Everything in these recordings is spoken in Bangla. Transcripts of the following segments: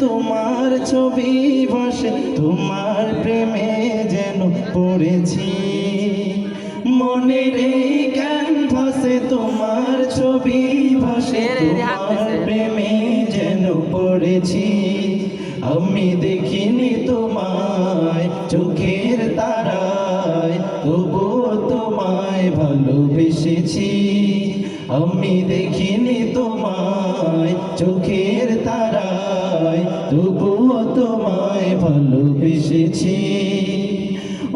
তোমার ছবি বসে তোমার প্রেমে যেন পড়েছি। মনের এই ক্যানভাসে তোমার ছবি ভাসে তোমার প্রেমে যেন পড়েছি। আমি দেখিনি তোমায় চোখের তারায় তবুও তোমায় ভালোবেসেছি। আমি দেখিনি তোমায় চোখের তারায় তোমায় ভালোবেসেছি।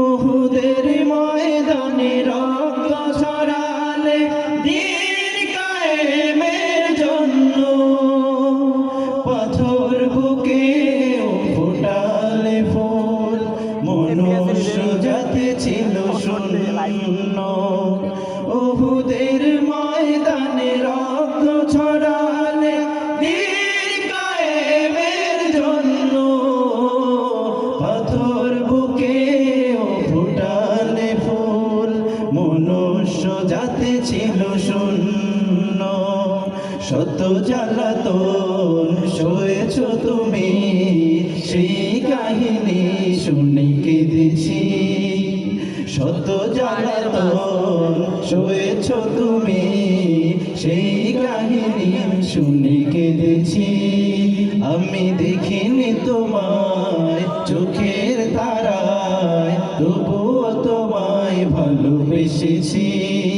ওহুদের ময়দানে রক্ত ছড়ালে দিন কায়েমের জন্য পাথর বুকে ফোটালে ফুল মনুষ্য যাতে ছিল শূন্য। শত জ্বালাতন সয়েছ তুমি। সেই কাহিনী শুনে কেঁদেছি। শত জ্বালাতন সয়েছ তুমি। সেই কাহিনী শুনে কেঁদেছি। আমি দেখিনি তোমায় চোখের তারায়, তবুও তোমায় ভালোবেসেছি।